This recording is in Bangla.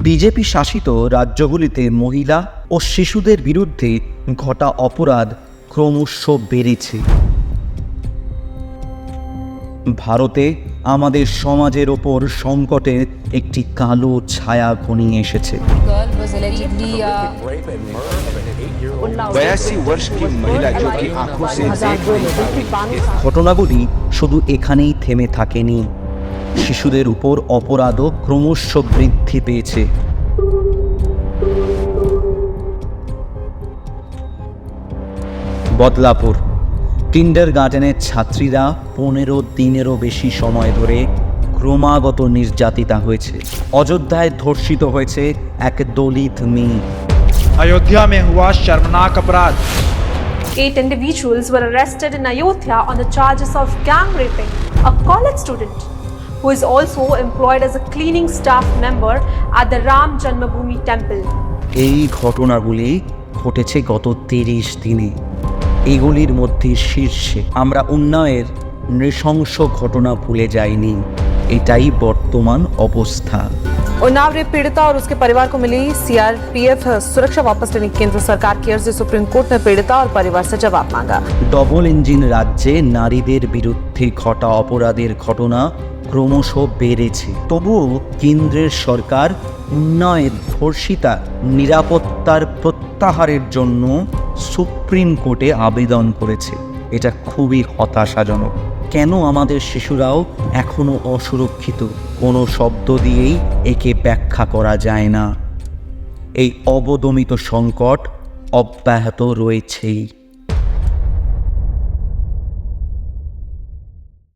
বিজেপি শাসিত রাজ্যগুলিতে মহিলা ও শিশুদের বিরুদ্ধে ঘটা অপরাধ ক্রমশ বেড়েছে। ভারতে আমাদের সমাজের ওপর সংকটের একটি কালো ছায়া ঘনিয়ে এসেছে। ঘটনাগুলি শুধু এখানেই থেমে থাকেনি। শিশুদের উপর অপরাধও ক্রমশ বৃদ্ধি পেয়েছে বদলাপুর কিন্ডার গার্ডেনের ছাত্রীরা পনেরো দিনেরও বেশি সময় ধরে ক্রমাগত নির্যাতিতা হয়েছে অযোধ্যায় ধর্ষিত হয়েছে এক দলিত মেয়ে अयोध्या में हुआ शर्मनाक अपराध Eight individuals were arrested in Ayodhya on the charges of gang raping a college student who is also employed as a cleaning staff member at the Ram Janmabhoomi temple. এই ঘটনাগুলি ঘটেছে গত তিরিশ দিনে এগুলির মধ্যে শীর্ষে আমরা উন্নয়ের নৃশংস ঘটনা ভুলে যাইনি এটাই বর্তমান অবস্থা उन्नाव रेप पीड़िता और उसके परिवार को मिली सीआरपीएफ सुरक्षा वापस लेने की केंद्र सरकार की अर्जी सुप्रीम कोर्ट ने पीड़िता और परिवार से जवाब मांगा ডবল ইঞ্জিন রাজ্যে নারীদের বিরুদ্ধে ঘটা অপরাধের ঘটনা ক্রমশ বেড়েছে। তবুও কেন্দ্রের সরকার উন্নয়ের ধর্ষিতা নিরাপত্তার প্রত্যাহারের জন্য সুপ্রিম কোর্টে আবেদন করেছে। এটা খুবই হতাশাজনক। কেন আমাদের শিশুরাও এখনও অসুরক্ষিত? কোনো শব্দ দিয়েই একে ব্যাখ্যা করা যায় না। এই অবদমিত সংকট অব্যাহত রয়েছেই।